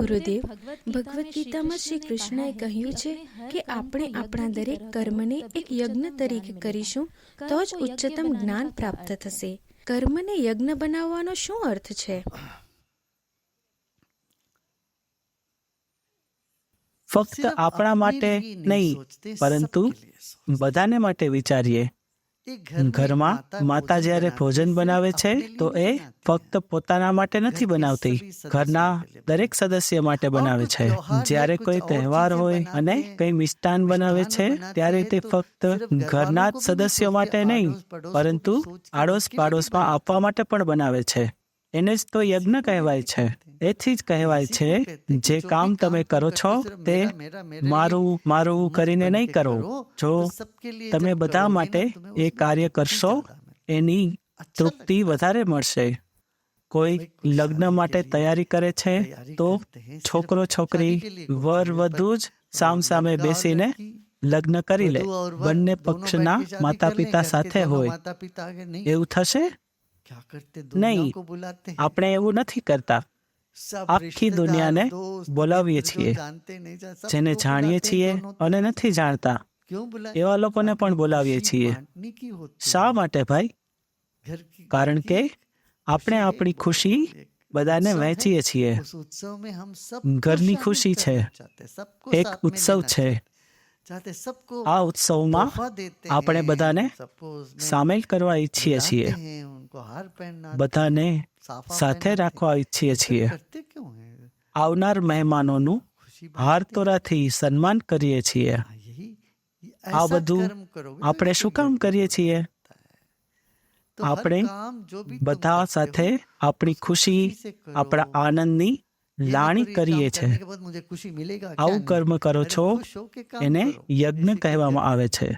ગુરુદેવ ભગવદ્ ગીતામાં શ્રી કૃષ્ણએ કહ્યું છે કે આપણે આપણા દરેક કર્મને એક યજ્ઞ તરીકે કરીશું તો જ ઉચ્ચતમ જ્ઞાન પ્રાપ્ત થશે. કર્મને યજ્ઞ બનાવવાનો શું અર્થ છે? ફક્ત આપણા માટે નહીં પરંતુ બધાને માટે વિચારીએ. ઘરમાં માતા જ્યારે ભોજન બનાવે છે તો એ ફક્ત પોતાના માટે નથી બનાવતી. ઘરના દરેક સદસ્ય માટે બનાવે છે. જ્યારે કોઈ તહેવાર હોય અને કંઈ મિષ્ટાન બનાવે છે ત્યારે તે ફક્ત ઘરના જ સદસ્યો માટે નહીં પરંતુ આડોશ પાડોશમાં આપવા માટે પણ બનાવે છે. એને જ તો યજ્ઞ કહેવાય છે. એથી જ કહેવાય છે જે કામ તમે કરો છો તે મારું મારું કરીને નહીં કરો. જો તમે બધા માટે એ કાર્ય કરશો એની તૃપ્તિ વધારે મળશે. કોઈ લગ્ન માટે તૈયારી કરે છે તો છોકરો છોકરી વર વધુ જ સામસામે બેસીને લગ્ન કરી લે. બંને પક્ષના માતા પિતા સાથે હોય. એવું થશે? નહીં. આપણે એવું નથી કરતા. આખી દુનિયાને બોલાવીએ છીએ જેને જાણીએ છીએ અને નથી જાણતા. એવા લોકોને પણ બોલાવીએ છીએ. શા માટે ભાઈ? કારણ કે આપણે આપણી ખુશી બધાને વહેંચીએ છીએ. ઘરની ખુશી છે. એક ઉત્સવ છે. આ ઉત્સવમાં આપણે બધાને સામેલ કરવા ઈચ્છીએ છીએ. બધાને સાથે રાખવા ઈચ્છીએ છીએ। આવનાર મહેમાનોનું હાર તોરાથી સન્માન કરીએ છીએ। આ બધું આપણે શું કામ કરીએ છીએ આપણે બધા સાથે આપણી ખુશી આપણા આનંદની લાણી કરીએ છીએ। આવું કર્મ કરો છો એને યજ્ઞ કહેવામાં આવે છે।